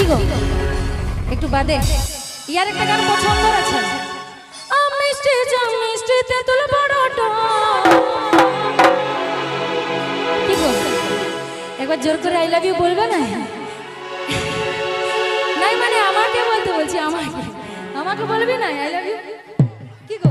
কি গো? একটু বাদে। ইয়ার একটা গান পছন্দ আছে মিষ্টি জাম মিষ্টি একবার জোর করে আই লাভ ইউ বলবে না? নাই মানে আমাকে বলতে বলছি, আমাকে। আমাকে বলবি না আই লাভ ইউ কি গো?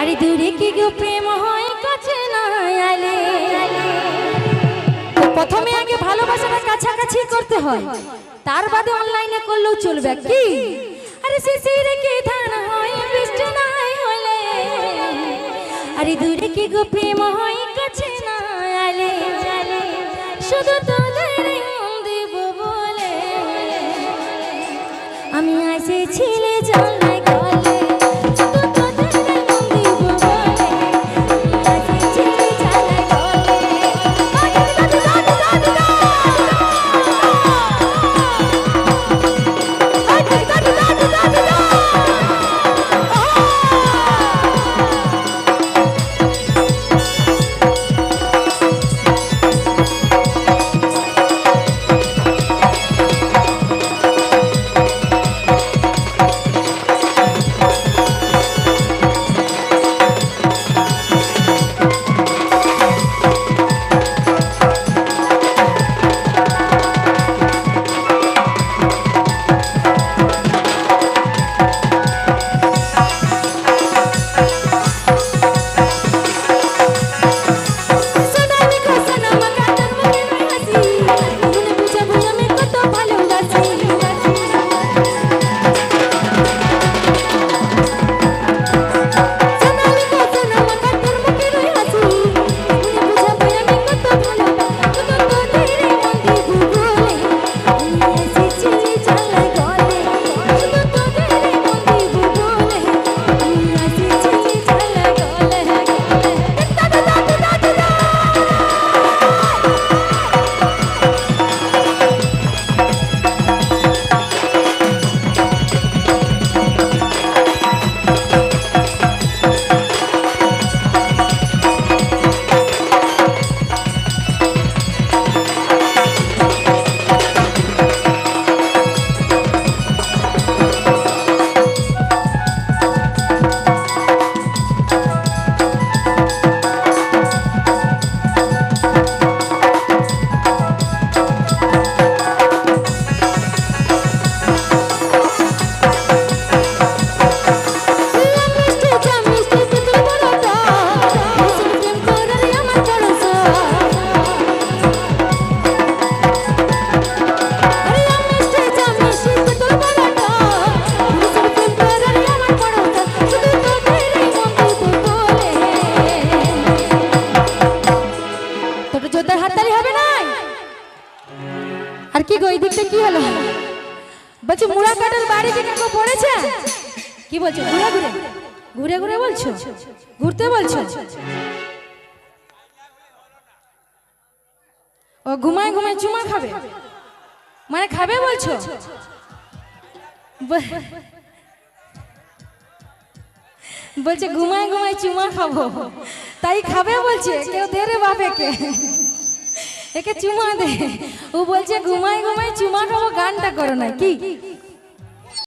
আরে দূরে কি গো প্রেম হয়? কাছে না প্রথমে আগে ভালোবাসাটা কাছাকাছি করতে হয়। তার বাদে অনলাইনে করলেও চলবে কি? আরে শিশিরে কি ধান হয়, বৃষ্টি নাই হলে। আরে দূরে কি গো প্রেম হয়, কাছে না আলে। শুধু তোদের কি গো, এই দিকটা কি হলো? বলছি, মুড়া কাটার বাড়ি কি কেউ পড়েছে? কি বলছো, ঘুরে ঘুরে? ঘুরে ঘুরে বলছো? ঘুরতে বলছো? ও ঘুমায় ঘুমায় চুমা খাবে? মানে খাবে বলছো? বলছে, ঘুমায় ঘুমায় চুমা খাব। তাই খাবে বলছে, কেউ দে রে বাপেকে। একে চুমা দে। ও বলছে ঘুমাই ঘুমাই চুমা খাব গানটা করো না কি